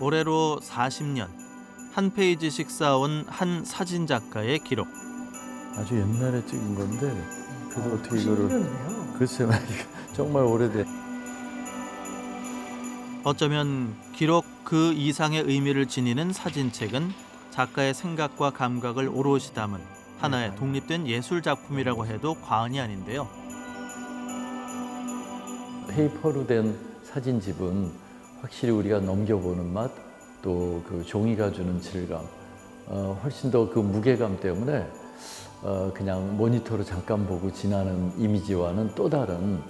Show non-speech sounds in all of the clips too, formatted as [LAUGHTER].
올해로 40년 한 페이지씩 쌓아온 한 사진 작가의 기록. 아주 옛날에 찍은 건데 그래도 어떻게 이거를 이거를 글쎄 말이야 [LAUGHS] 정말 오래돼. 어쩌면 기록 그 이상의 의미를 지니는 사진책은 작가의 생각과 감각을 오롯이 담은 하나의 독립된 예술 작품이라고 해도 과언이 아닌데요. 페이퍼로 된 사진집은 확실히 우리가 넘겨보는 맛, 또 그 종이가 주는 질감, 어, 훨씬 더 그 무게감 때문에 어, 그냥 모니터로 잠깐 보고 지나는 이미지와는 또 다른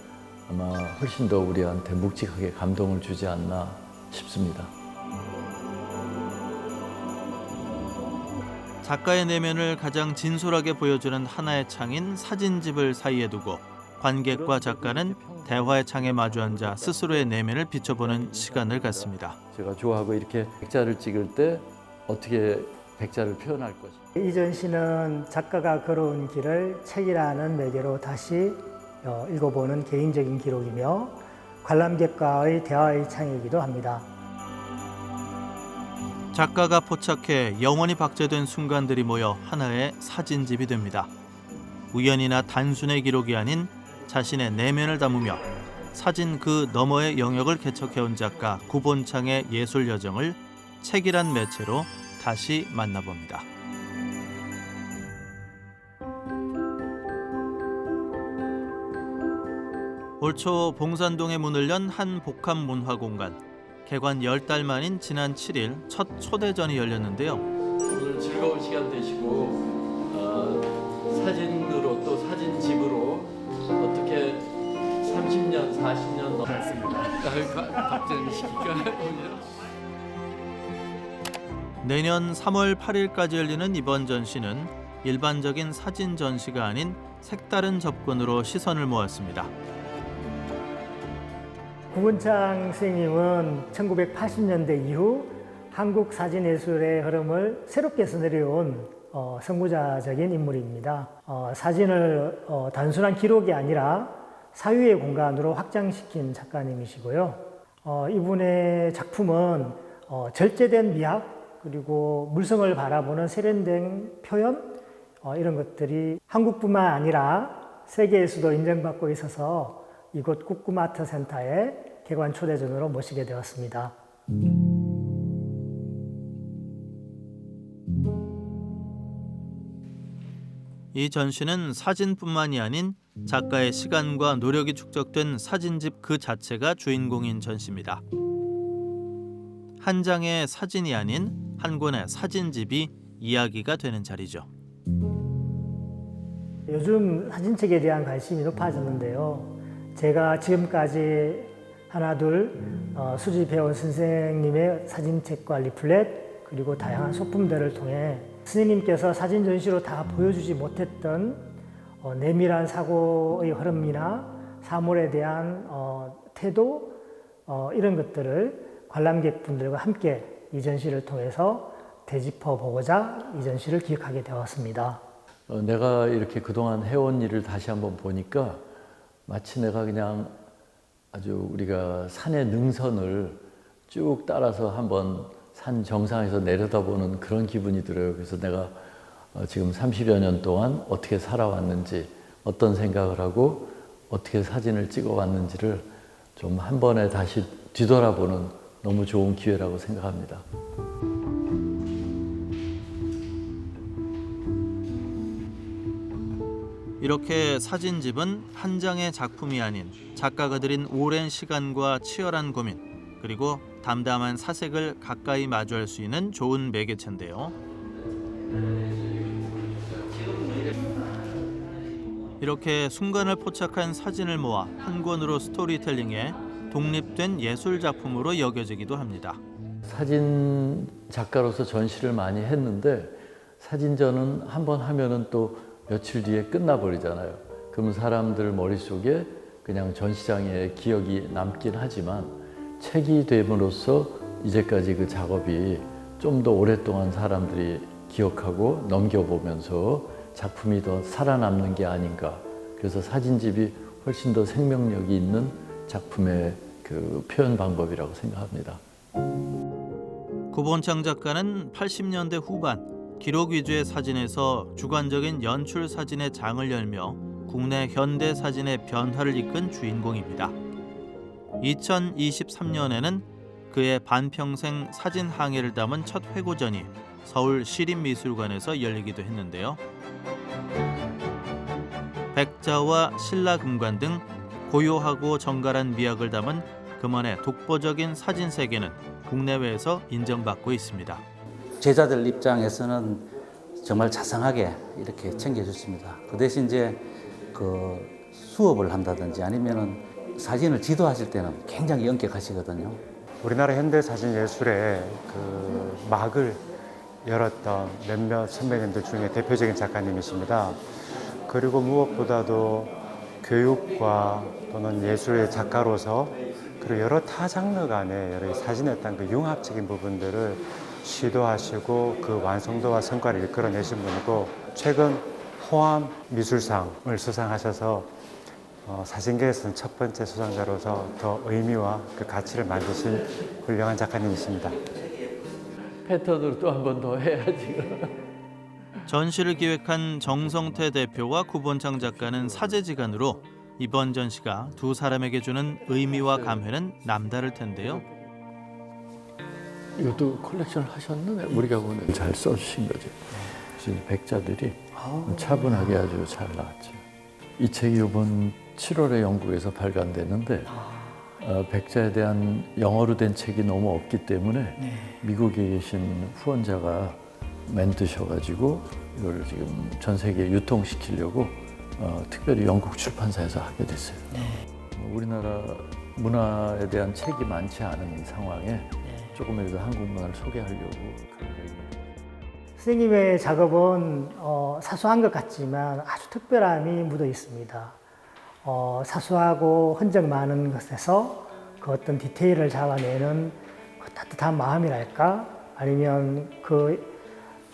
아마 훨씬 더 우리한테 묵직하게 감동을 주지 않나 싶습니다. 작가의 내면을 가장 진솔하게 보여주는 하나의 창인 사진집을 사이에 두고 관객과 작가는 대화의 창에 마주 앉아 스스로의 내면을 비춰보는 시간을 갖습니다. 제가 좋아하고 이렇게 백자를 찍을 때 어떻게 백자를 표현할 것인가. 이전 씨는 작가가 걸어온 길을 책이라는 매개로 다시 어, 읽어보는 개인적인 기록이며 관람객과의 대화의 창이기도 합니다. 작가가 포착해 영원히 박제된 순간들이 모여 하나의 사진집이 됩니다. 우연이나 단순의 기록이 아닌 자신의 내면을 담으며 사진 그 너머의 영역을 개척해온 작가 구본창의 예술 여정을 책이란 매체로 다시 만나봅니다. 올초 봉산동에 문을 연 한 복합 문화 공간. 개관 10달 만인 지난 7일 첫 초대전이 열렸는데요. 오늘 즐거운 시간 되시고 어, 사진 40년 넘었습니다. 박제를 시킬까? 내년 3월 8일까지 열리는 이번 전시는 일반적인 사진 전시가 아닌 색다른 접근으로 시선을 모았습니다. 구본창 선생님은 1980년대 이후 한국 사진 예술의 흐름을 새롭게 써내려온 어, 선구자적인 인물입니다. 어, 사진을 어, 단순한 기록이 아니라 사유의 공간으로 확장시킨 작가님이시고요. 어, 이분의 작품은 어, 절제된 미학 그리고 물성을 바라보는 세련된 표현 어, 이런 것들이 한국뿐만 아니라 세계에서도 인정받고 있어서 이곳 꾸꾸마 아트 센터에 개관 초대전으로 모시게 되었습니다. 이 전시는 사진뿐만이 아닌 작가의 시간과 노력이 축적된 사진집 그 자체가 주인공인 전시입니다. 한 장의 사진이 아닌 한 권의 사진집이 이야기가 되는 자리죠. 요즘 사진책에 대한 관심이 높아졌는데요. 제가 지금까지 하나 둘 어, 수집해온 선생님의 사진책과 리플렛 그리고 다양한 소품들을 통해 스님께서 사진 전시로 다 보여주지 못했던 어, 내밀한 사고의 흐름이나 사물에 대한 어, 태도 어, 이런 것들을 관람객분들과 함께 이 전시를 통해서 되짚어 보고자 이 전시를 기획하게 되었습니다. 어, 내가 이렇게 그동안 해온 일을 다시 한번 보니까 마치 내가 그냥 아주 우리가 산의 능선을 쭉 따라서 한번 산 정상에서 내려다보는 그런 기분이 들어요. 그래서 내가 어, 지금 30여 년 동안 어떻게 살아왔는지, 어떤 생각을 하고 어떻게 사진을 찍어 왔는지를 좀 한 번에 다시 뒤돌아보는 너무 좋은 기회라고 생각합니다. 이렇게 사진집은 한 장의 작품이 아닌 작가가 들인 오랜 시간과 치열한 고민 그리고 담담한 사색을 가까이 마주할 수 있는 좋은 매개체인데요. 이렇게 순간을 포착한 사진을 모아 한 권으로 스토리텔링해 독립된 예술 작품으로 여겨지기도 합니다. 사진 작가로서 전시를 많이 했는데 사진전은 한 번 하면은 또 며칠 뒤에 끝나버리잖아요. 그러면 사람들 머릿속에 그냥 전시장의 기억이 남긴 하지만 책이 됨으로써 이제까지 그 작업이 좀 더 오랫동안 사람들이 기억하고 넘겨보면서 작품이 더 살아남는 게 아닌가. 그래서 사진집이 훨씬 더 생명력이 있는 작품의 그 표현 방법이라고 생각합니다. 구본창 작가는 80년대 후반 기록 위주의 사진에서 주관적인 연출 사진의 장을 열며 국내 현대 사진의 변화를 이끈 주인공입니다. 2023년에는 그의 반평생 사진 항해를 담은 첫 회고전이 서울 시립미술관에서 열리기도 했는데요. 백자와 신라금관 등 고요하고 정갈한 미학을 담은 그만의 독보적인 사진 세계는 국내외에서 인정받고 있습니다. 제자들 입장에서는 정말 자상하게 이렇게 챙겨줬습니다. 그 대신 이제 그 수업을 한다든지 아니면은 사진을 지도하실 때는 굉장히 엄격하시거든요. 우리나라 현대 사진 예술의 그 막을 열었던 몇몇 선배님들 중에 대표적인 작가님이십니다. 그리고 무엇보다도 교육과 또는 예술의 작가로서 그리고 여러 타 장르 간의 여러 어떤 그 융합적인 부분들을 시도하시고 그 완성도와 성과를 이끌어내신 분이고 최근 호암 미술상을 수상하셔서 어, 사진계에서는 첫 번째 수상자로서 더 의미와 그 가치를 만드신 훌륭한 작가님이십니다. 패턴으로 또 한 번 더 해야지. 전시를 기획한 정성태 대표와 구본창 작가는 사제지간으로 이번 전시가 두 사람에게 주는 의미와 감회는 남다를 텐데요. 이것도 컬렉션을 하셨는데 우리가 보는 잘 써주신 거죠. 그래서 이 백자들이 차분하게 아주 잘 나왔죠. 이 책이 이번 7월에 영국에서 발간됐는데 어, 백자에 대한 영어로 된 책이 너무 없기 때문에 미국에 계신 후원자가 만드셔가지고 이걸 지금 전 세계에 유통시키려고 어, 특별히 영국 출판사에서 하게 됐어요. 어, 우리나라 문화에 대한 책이 많지 않은 상황에 조금이라도 한국 문화를 소개하려고. 선생님의 작업은 어, 사소한 것 같지만 아주 특별함이 묻어 있습니다. 어, 사소하고 흔적 많은 것에서 그 어떤 디테일을 잡아내는 그 따뜻한 마음이랄까 아니면 그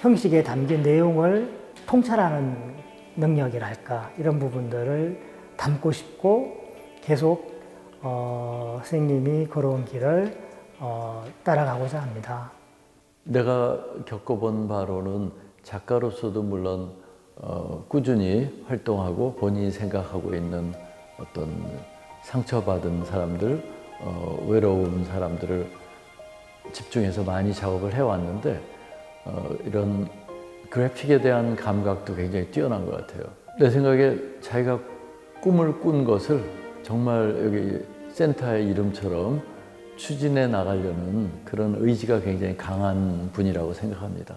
형식에 담긴 내용을 통찰하는 능력이랄까 이런 부분들을 담고 싶고 계속 어, 선생님이 걸어온 길을 어, 따라가고자 합니다. 내가 겪어본 바로는 작가로서도 물론 어, 꾸준히 활동하고 본인이 생각하고 있는 어떤 상처받은 사람들, 어, 외로운 사람들을 집중해서 많이 작업을 해왔는데 어, 이런 그래픽에 대한 감각도 굉장히 뛰어난 것 같아요. 내 생각에 자기가 꿈을 꾼 것을 정말 여기 센터의 이름처럼 추진해 나가려는 그런 의지가 굉장히 강한 분이라고 생각합니다.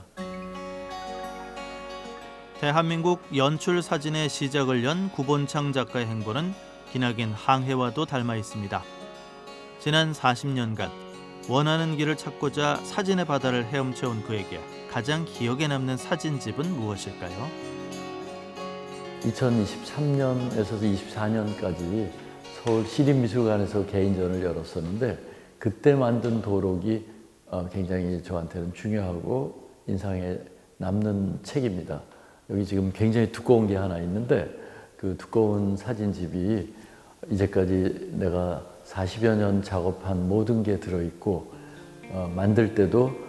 대한민국 연출 사진의 시작을 연 구본창 작가의 행보는 기나긴 항해와도 닮아 있습니다. 지난 40년간 원하는 길을 찾고자 사진의 바다를 헤엄쳐온 그에게 가장 기억에 남는 사진집은 무엇일까요? 2023년에서 24년까지 서울 시립미술관에서 개인전을 열었었는데 그때 만든 도록이 어, 굉장히 저한테는 중요하고 인상에 남는 책입니다. 여기 지금 굉장히 두꺼운 게 하나 있는데 그 두꺼운 사진집이 이제까지 내가 40여 년 작업한 모든 게 들어있고 어, 만들 때도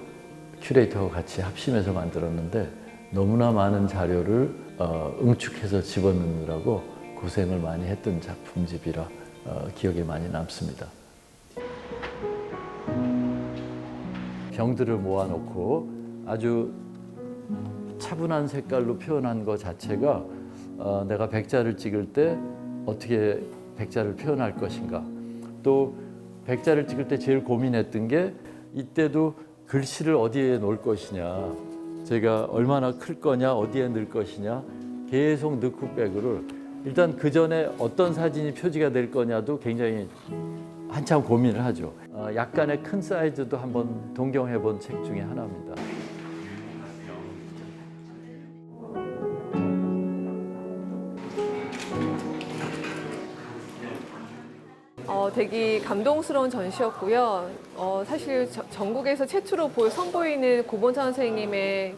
큐레이터와 같이 합심해서 만들었는데 너무나 많은 자료를 어, 응축해서 집어넣느라고 고생을 많이 했던 작품집이라 어, 기억에 많이 남습니다. 병들을 모아놓고 아주 차분한 색깔로 표현한 것 자체가 어, 내가 백자를 찍을 때 어떻게 백자를 표현할 것인가 또 백자를 찍을 때 제일 고민했던 게 이때도 글씨를 어디에 놓을 것이냐 제가 얼마나 클 거냐 어디에 넣을 것이냐 계속 넣고 빼고를 일단 그 전에 어떤 사진이 표지가 될 거냐도 굉장히 한참 고민을 하죠. 어, 약간의 큰 사이즈도 한번 동경해 본 책 중에 하나입니다. 되게 감동스러운 전시였고요. 어, 사실 저- 전국에서 최초로 볼 선보이는 고본찬 선생님의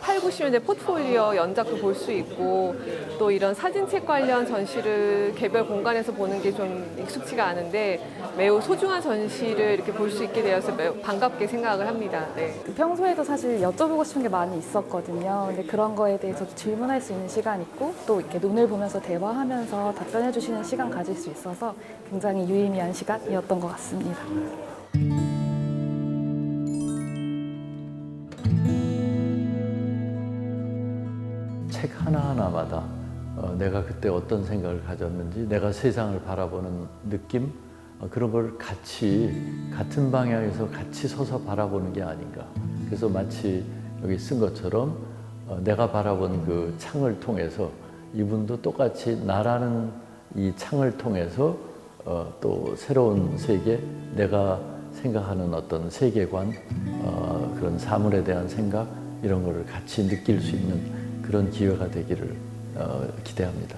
8, 90년대 포트폴리오 연작도 볼 수 있고 또 이런 사진책 관련 전시를 개별 공간에서 보는 게 좀 익숙치가 않은데 매우 소중한 전시를 이렇게 볼 수 있게 되어서 매우 반갑게 생각을 합니다. 네. 평소에도 사실 여쭤보고 싶은 게 많이 있었거든요. 근데 그런 거에 대해서 질문할 수 있는 시간 있고 또 이렇게 눈을 보면서 대화하면서 답변해 주시는 시간 가질 수 있어서 굉장히 유의미한 시간이었던 것 같습니다. 책 하나하나마다 어, 내가 그때 어떤 생각을 가졌는지 내가 세상을 바라보는 느낌 어, 그런 걸 같이 같은 방향에서 같이 서서 바라보는 게 아닌가. 그래서 마치 여기 쓴 것처럼 어, 내가 바라본 그 창을 통해서 이분도 똑같이 나라는 이 창을 통해서 어, 또 새로운 세계 내가 생각하는 어떤 세계관 어, 그런 사물에 대한 생각 이런 거를 같이 느낄 수 있는 그런 기회가 되기를 어, 기대합니다.